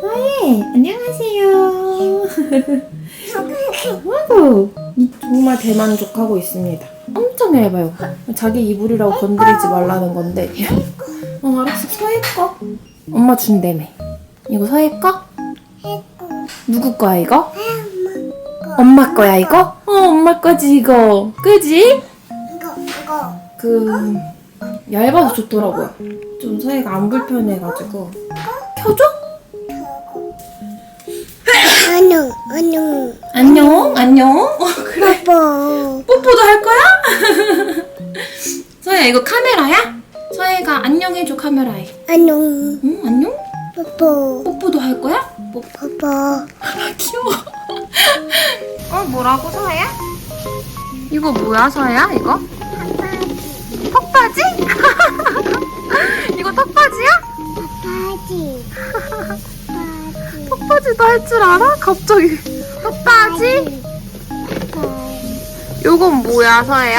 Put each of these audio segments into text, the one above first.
서예 안녕하세요. 아이고 이 정말 대만족하고 있습니다. 엄청 얇아요. 자기 이불이라고 건드리지 말라는 건데. 어 알았어 서예 거. 엄마 준대매. 이거 서예 거? 누구 거야 이거? 엄마 거야 이거? 어 엄마 거지 이거. 그지? 그 얇아서 좋더라고요. 좀 서예가 안 불편해가지고 켜줘? 안녕, 안녕. 안녕 안녕. 어, 그래. 뽀뽀. 뽀뽀도 할 거야? 서예야 이거 카메라야? 서예가 안녕 해줘 카메라에. 안녕. 응 안녕? 뽀뽀. 뽀뽀도 할 거야? 뽀뽀. 뽀뽀. 귀여워. 어 뭐라고 서예야? 이거 뭐야 서예야 이거? 턱받이? 이거 턱받이야? 바지. 턱받이도 할 줄 알아? 갑자기 턱받이? 요건 뭐야? 바이.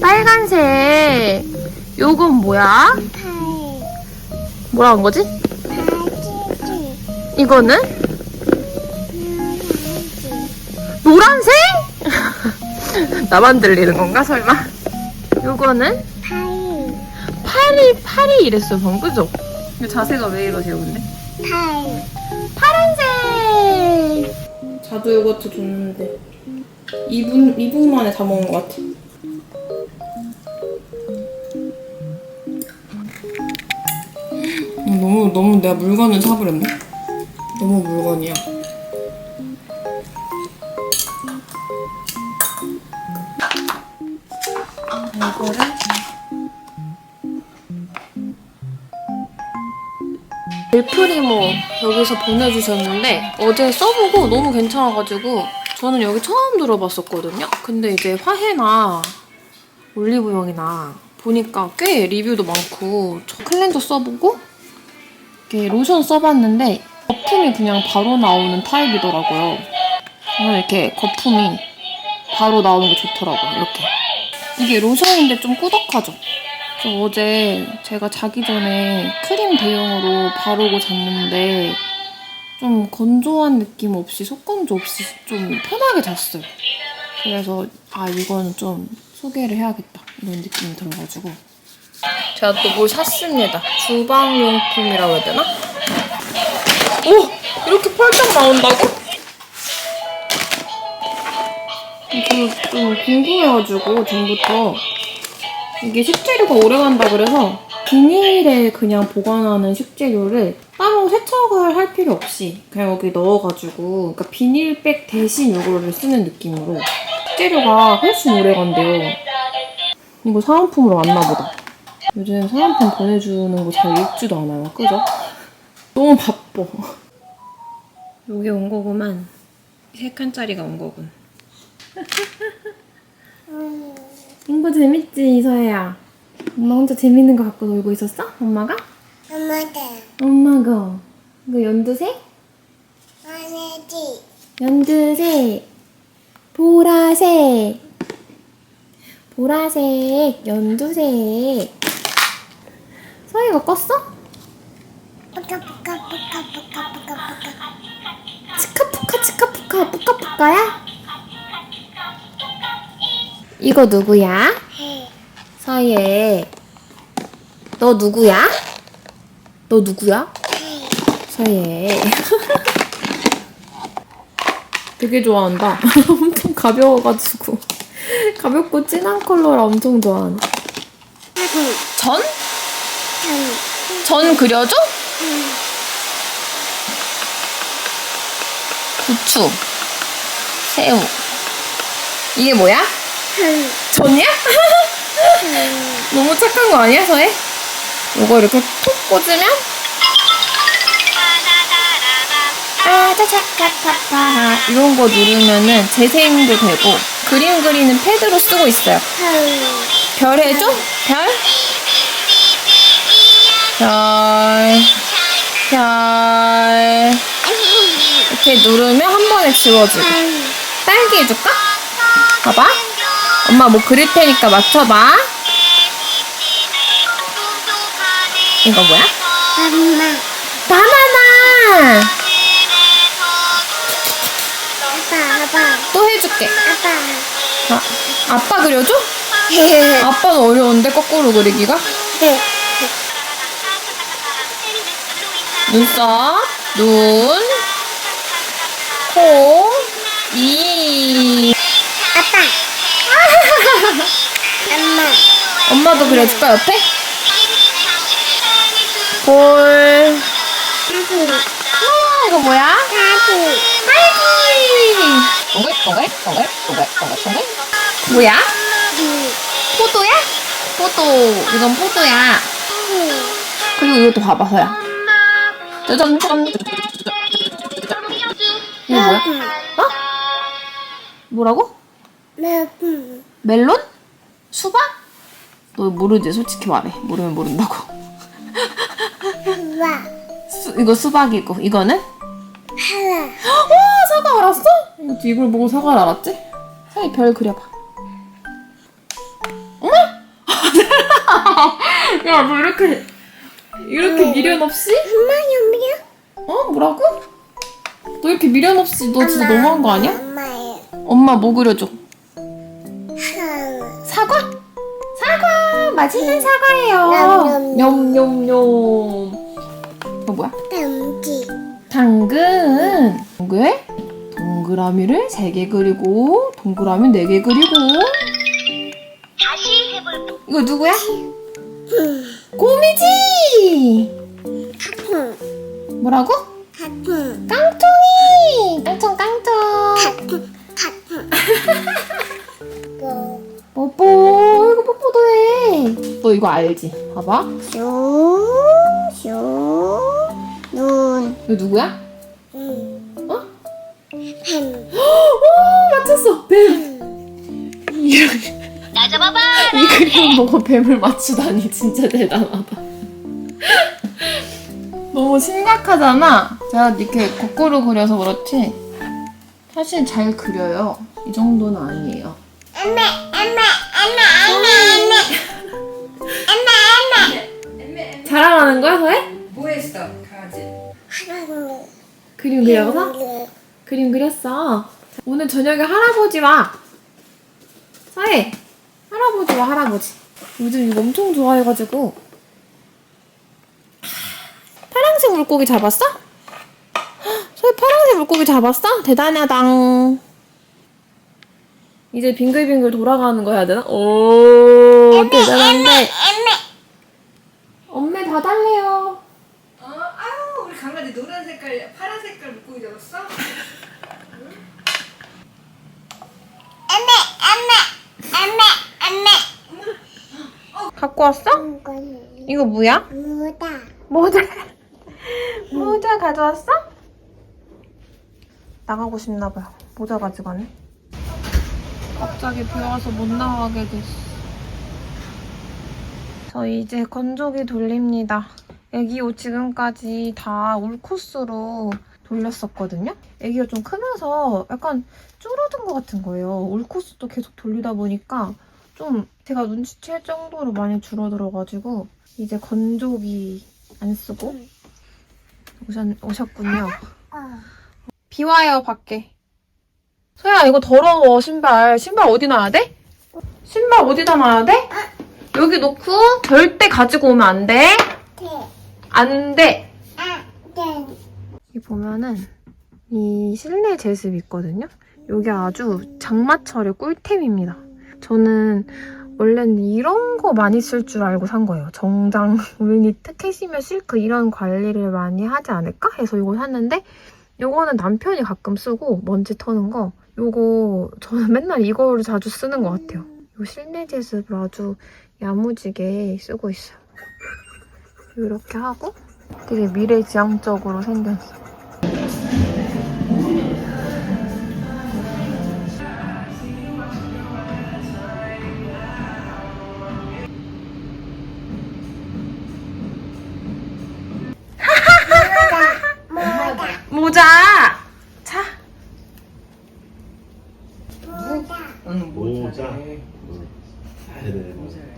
빨간색 요건 뭐야? 뭐라 한 거지? 바지. 이거는? 노란색? 나만 들리는 건가 설마? 요거는? 파리 파리 이랬어 방금 그죠? 자세가 왜 이러세요 근데? 바이. 파란색. 자두 요거트 줬는데 2분 2분 만에 다 먹은 것 같아. 음, 너무 너무 내가 물건을 사버렸네. 너무 물건이야 엘프리모 여기서 보내주셨는데 어제 써보고 너무 괜찮아가지고 저는 여기 처음 들어봤었거든요. 근데 이제 화해나 올리브영이나 보니까 꽤 리뷰도 많고 저 클렌저 써보고 이렇게 로션 써봤는데 거품이 그냥 바로 나오는 타입이더라고요. 저는 이렇게 거품이 바로 나오는 게 좋더라고요. 이렇게 이게 로션인데 좀 꾸덕하죠. 저 어제 제가 자기 전에 크림 대용으로 바르고 잤는데 좀 건조한 느낌 없이 속건조 없이 좀 편하게 잤어요. 그래서 아 이거는 좀 소개를 해야겠다 이런 느낌이 들어가지고 제가 또 뭘 샀습니다. 주방용품이라고 해야 되나? 오! 이렇게 펄쩍 나온다고? 저좀 궁금해가지고 전부터 이게 식재료가 오래 간다 그래서 비닐에 그냥 보관하는 식재료를 따로 세척을 할 필요 없이 그냥 여기 넣어가지고 그러니까 비닐백 대신 이거를 쓰는 느낌으로 식재료가 훨씬 오래 간대요. 이거 사은품으로 왔나 보다. 요즘 사은품 보내주는 거 잘 읽지도 않아요. 그죠? 너무 바빠. 요게 온 거구만. 세 칸짜리가 온 거군. 이거 재밌지, 이서야? 엄마 혼자 재밌는 거 갖고 놀고 있었어? 엄마가? 엄마다. 엄마가. 이거 연두색? 아니지. 연두색. 보라색. 보라색. 연두색. 서희가 껐어? 뿌까뿌까뿌까뿌까뿌까뿌까. 치카푸카 치카푸카 뿌까뿌까야? 이거 누구야? 서예. 너 누구야? 너 누구야? 서예. 되게 좋아한다. 엄청 가벼워가지고. 가볍고 진한 컬러라 엄청 좋아하네. 전? 전 그려줘? 부추. 새우. 이게 뭐야? 전이야? 너무 착한 거 아니야, 서해? 이거 이렇게 톡 꽂으면 아자자카파파 이런 거 누르면은 재생도 되고 그림 그리는 패드로 쓰고 있어요. 별 해줘? 별? 별. 별. 이렇게 누르면 한 번에 지워지고. 딸기 해줄까? 봐봐. 엄마 뭐 그릴 테니까 맞춰봐. 이거 뭐야? 엄마. 바나나! 아빠, 아빠. 또 해줄게. 아빠. 아, 아빠 그려줘? 네. 아빠는 어려운데, 거꾸로 그리기가? 네. 눈썹, 눈, 코, 입, 엄마도 그려줄까 옆에? 볼. 아 이거 뭐야? 다시. 딸기. 동글 동글 동글 동글 동글 동글. 뭐야? 포도야? 포도. 이건 포도야. 그리고 이것도 봐봐 서야. 짜잔 짠. 이거 뭐야? 어? 뭐라고? 멜론? 수박? 너 모르지? 솔직히 말해. 모르면 모른다고. 와. 수, 이거 수박이고 이거는? 하나. 와 사과 알았어? 이걸 보고 사과를 알았지? 사이 별 그려봐. 어머? 야너 이렇게 이렇게 미련 없이? 엄마 여기야? 어 뭐라고? 너 이렇게 미련 없이 너 진짜 너무한 거 아니야? 엄마 뭐 그려줘? 하나. 사과? 사과 맛있는 사과예요. 냠냠냠. 이거 뭐야? dam지. 당근. 동글. 동그라미를 세개 그리고 동그라미 네개 그리고. 다시 해볼 이거 누구야? 곰이지. 하품. 뭐라고? 하품. 깡통이. 깡통 깡통. 하품. 하품. 뭐. 뽀뽀. 너 이거 알지? 봐봐. 쇼. 쇼. 눈. 이거 누구야? 음. 어? 햄. 오 맞췄어. 뱀. 이렇게. 나 잡아봐. 이 그림 보고 뱀을 맞추다니 진짜 대단하다. 너무 심각하잖아. 제가 이렇게 거꾸로 그려서 그렇지. 사실 잘 그려요. 이 정도는 아니에요. 엄마, 엄마, 엄마, 엄마, 자랑하는 거야, 서해? 뭐 했어, 강아지? 하나. 그림 그려서? 그림 그렸어. 자, 오늘 저녁에 할아버지 와. 서해. 할아버지 와, 할아버지. 요즘 이거 엄청 좋아해가지고. 파랑색 물고기 잡았어? 헉, 서해 파랑색 물고기 잡았어? 대단하당. 이제 빙글빙글 돌아가는 거 해야 되나? 오, 대단한데. 봐달래요. 어, 아유, 우리 강아지 노란 색깔, 파란 색깔 물고기 잡았어? 엄마, 엄마, 엄마. 갖고 왔어? 이건 이거 뭐야? 뭐다? 모자 모자 가져왔어? 나가고 싶나 봐요. 모자 가지고 왔네. 갑자기 비 와서 못 나가게 됐어. 저 이제 건조기 돌립니다. 애기 옷 지금까지 다 올 코스로 돌렸었거든요. 애기가 좀 크면서 약간 줄어든 것 같은 거예요. 올 코스도 계속 돌리다 보니까 좀 제가 눈치챌 정도로 많이 줄어들어가지고 이제 건조기 안 쓰고 오셨. 어. 비 와요 밖에. 소야 이거 더러워 신발. 신발 어디 놔야 돼? 신발 어디다 놔야 돼? 여기 놓고 절대 가지고 오면 안 돼. 대. 안 돼. 아, 대. 여기 보면은 이 실내 제습 있거든요. 이게 아주 장마철의 꿀템입니다. 저는 원래는 이런 거 많이 쓸 줄 알고 산 거예요. 정장, 물니트, 캐시미어, 실크 이런 관리를 많이 하지 않을까 해서 이거 샀는데 요거는 남편이 가끔 쓰고 먼지 터는 거 요거 저는 맨날 이거를 자주 쓰는 것 같아요. 요 실내 제습을 아주 야무지게 쓰고 있어요. 이렇게 하고 되게 미래지향적으로 생겼어. 모자! 자, 뭐다? 응, 모자. 네네.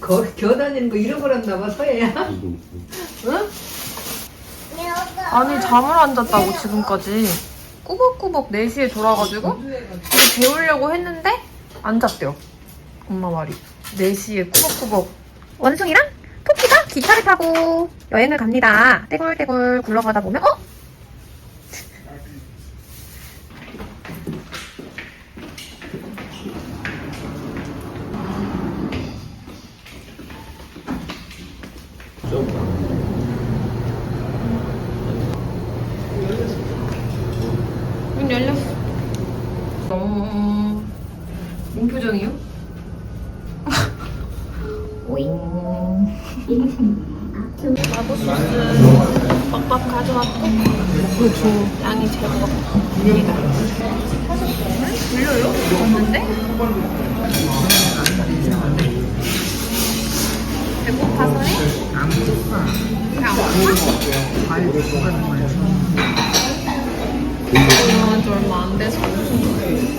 거, 겨다니는 거 잃어버렸나 봐, 서해야. 여보. 아니 잠을 안 잤다고 지금까지 꾸벅꾸벅 4시에 돌아가지고 재우려고 했는데 안 잤대요. 엄마 말이. 4시에 꾸벅꾸벅 원숭이랑 토끼가 기차를 타고 여행을 갑니다. 떼굴떼굴 굴러가다 보면 어?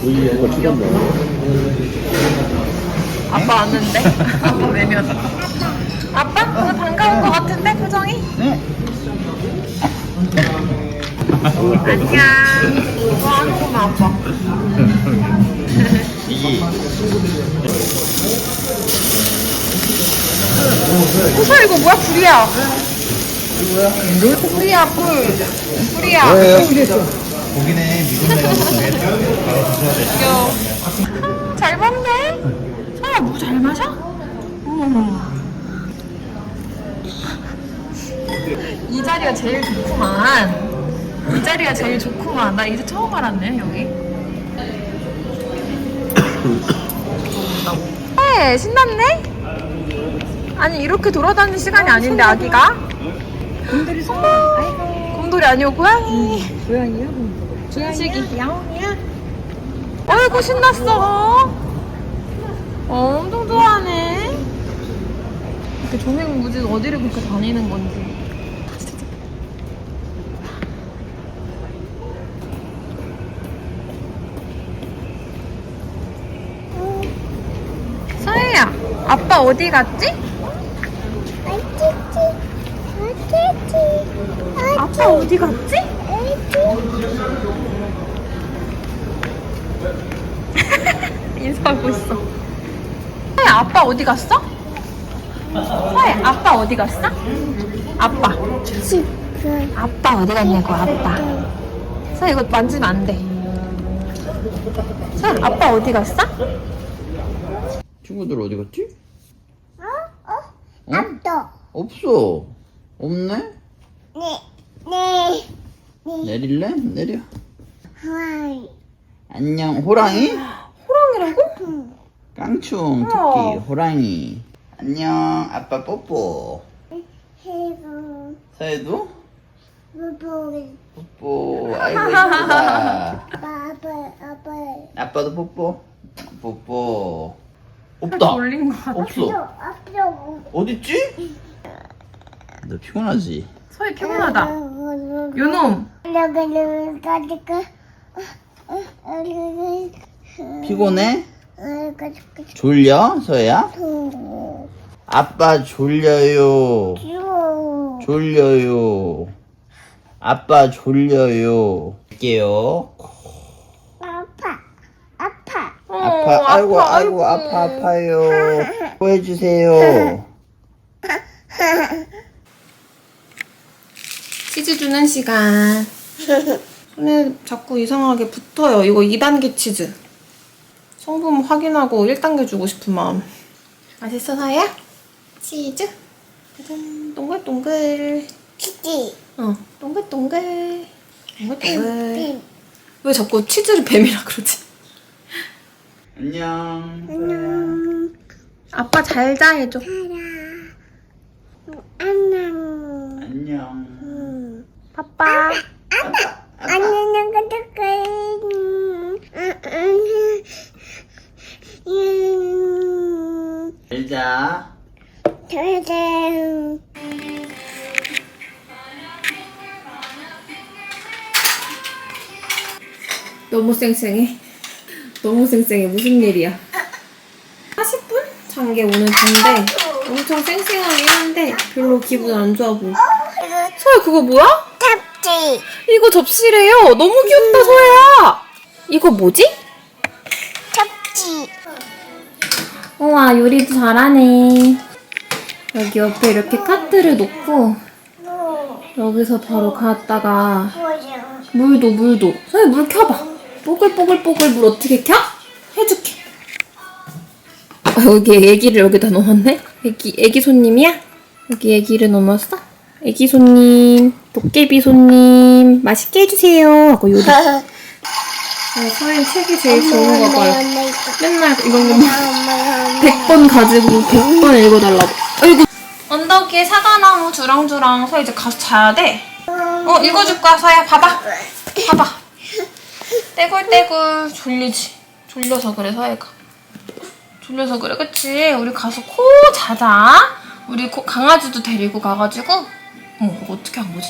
우리 이거 추가한다. 아빠 왔는데? 아빠 외면 아빠? 오늘 반가운 거 같은데 표정이? 네. 안녕 뭐 하는구만 아빠 호서 이거 뭐야 불이야 불이야 불 불이야 고기네 미국 귀여워. 잘 먹네? 서야 물잘 마셔? 어머머 이 자리가 제일 좋구만. 이 자리가 제일 좋구만. 나 이제 처음 알았네 여기. 네 신났네? 아니 이렇게 돌아다니는 시간이 아닌데 아기가? 손 곰돌이 아니고 고양이. 고양이야? 준식이 야옹이야? 어이구 신났어 어, 엄청 좋아하네. 이렇게 조명무지 어디를 그렇게 다니는 건지. 서혜야 아빠 어디 갔지? 아치치 아치치 아빠 어디 갔지? 인사하고 있어 서혜 아빠 어디 갔어? 서혜 아빠 어디 갔어? 아빠 아빠 어디 갔냐고 아빠 서혜 이거 만지면 안 돼 서혜 아빠 어디 갔어? 친구들 어디 갔지? 어? 아또 없어. 없네? 네 네 내릴래? 내려. 하이 안녕. 호랑이? 호랑이라고? 깡충, 우와. 토끼, 호랑이. 안녕. 아빠 뽀뽀. 해고 서해도? 부부 뽀뽀. 아이고 이쁘다. 아빠 아빠 아빠도 뽀뽀. 뽀뽀. 없다. 돌린 거 같아 없어. 아빠 어딨지? 너 피곤하지? 서희 피곤하다 요놈 피곤해? 졸려? 서야? 아빠 졸려요. 졸려요. 아빠 졸려요. 할게요. 아파 아파 아파, 아이고, 아이고, 아파, 아파요. 뭐 해주세요. 치즈 주는 시간. 손에 자꾸 이상하게 붙어요. 이거 2단계 치즈. 성분 확인하고 1단계 주고 싶은 마음. 맛있어 서야? 치즈? 짜잔. 동글동글. 치치 어 동글동글. 동글동글. 왜 자꾸 치즈를 뱀이라 그러지? 안녕. 안녕. 아빠 잘 자 해줘. 안녕. 안녕. 빠빠 안녕 가족들 잘 자. 잘자 너무 쌩쌩해. 너무 쌩쌩해. 무슨 일이야? 40분? 잔게 오늘 잔데 엄청 쌩쌩하긴 한데 별로 기분 안 좋아 보여. 서야 그거 뭐야? 접지. 이거 접시래요. 너무 귀엽다, 소혜야. 이거 뭐지? 접지. 우와, 요리도 잘하네. 여기 옆에 이렇게 카트를 놓고 여기서 바로 갔다가. 물도 물도. 소혜 물 켜봐. 뽀글뽀글뽀글 물 어떻게 켜? 해줄게. 아, 여기 애기를 여기다 넣었네? 애기, 애기 손님이야? 여기 애기를 넣어놨어? 애기 손님, 도깨비 손님, 맛있게 해주세요. 하고 요리. 아, 소혜 책이 제일 좋은 거 봐요. 맨날 이런 거 100번 가지고 100번 읽어달라고. 아이고. 언덕 위에 사과나무 주렁주렁. 서 이제 가서 자야 돼. 어, 읽어줄 거야, 서야. 봐봐. 봐봐. 떼굴떼굴 졸리지. 졸려서 그래, 서예가. 졸려서 그래, 그치? 우리 가서 코 자자. 우리 코- 강아지도 데리고 가가지고. 어, 이거 어떻게 한 거지?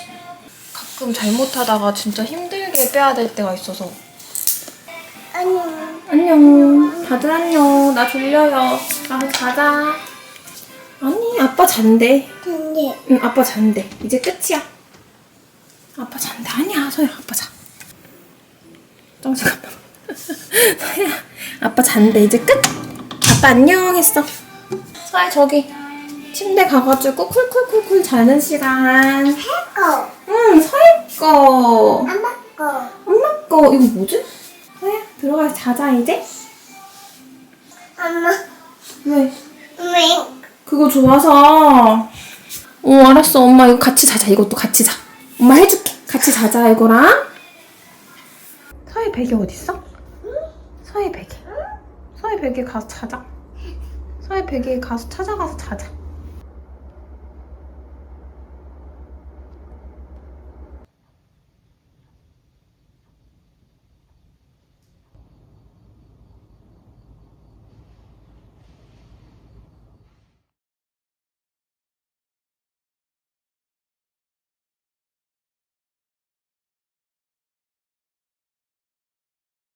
가끔 잘못하다가 진짜 힘들게 빼야 될 때가 있어서. 안녕. 안녕. 다들 안녕. 나 졸려요. 가서 자자. 아니, 아빠 잔대. 근데 응, 아빠 잔대. 이제 끝이야. 아빠 잔대. 아니야, 서야, 아빠 자. 짱 잠깐만. 서야, 아빠 잔대. 이제 끝. 아빠 안녕 했어. 서야, 저기. 침대 가가지고 쿨쿨쿨쿨 자는 시간. 거. 응, 서야 거. 엄마 거. 엄마 거. 이거 뭐지? 서야, 들어가서 자자, 이제. 엄마. 왜? 왜? 그거 좋아서. 어, 알았어. 엄마 이거 같이 자자. 이것도 같이 자. 엄마 해줄게. 같이 자자, 이거랑. 서희 베개 어딨어? 서희 베개. 서희 베개 가서 자자. 서희 베개 가서 찾아가서 자자.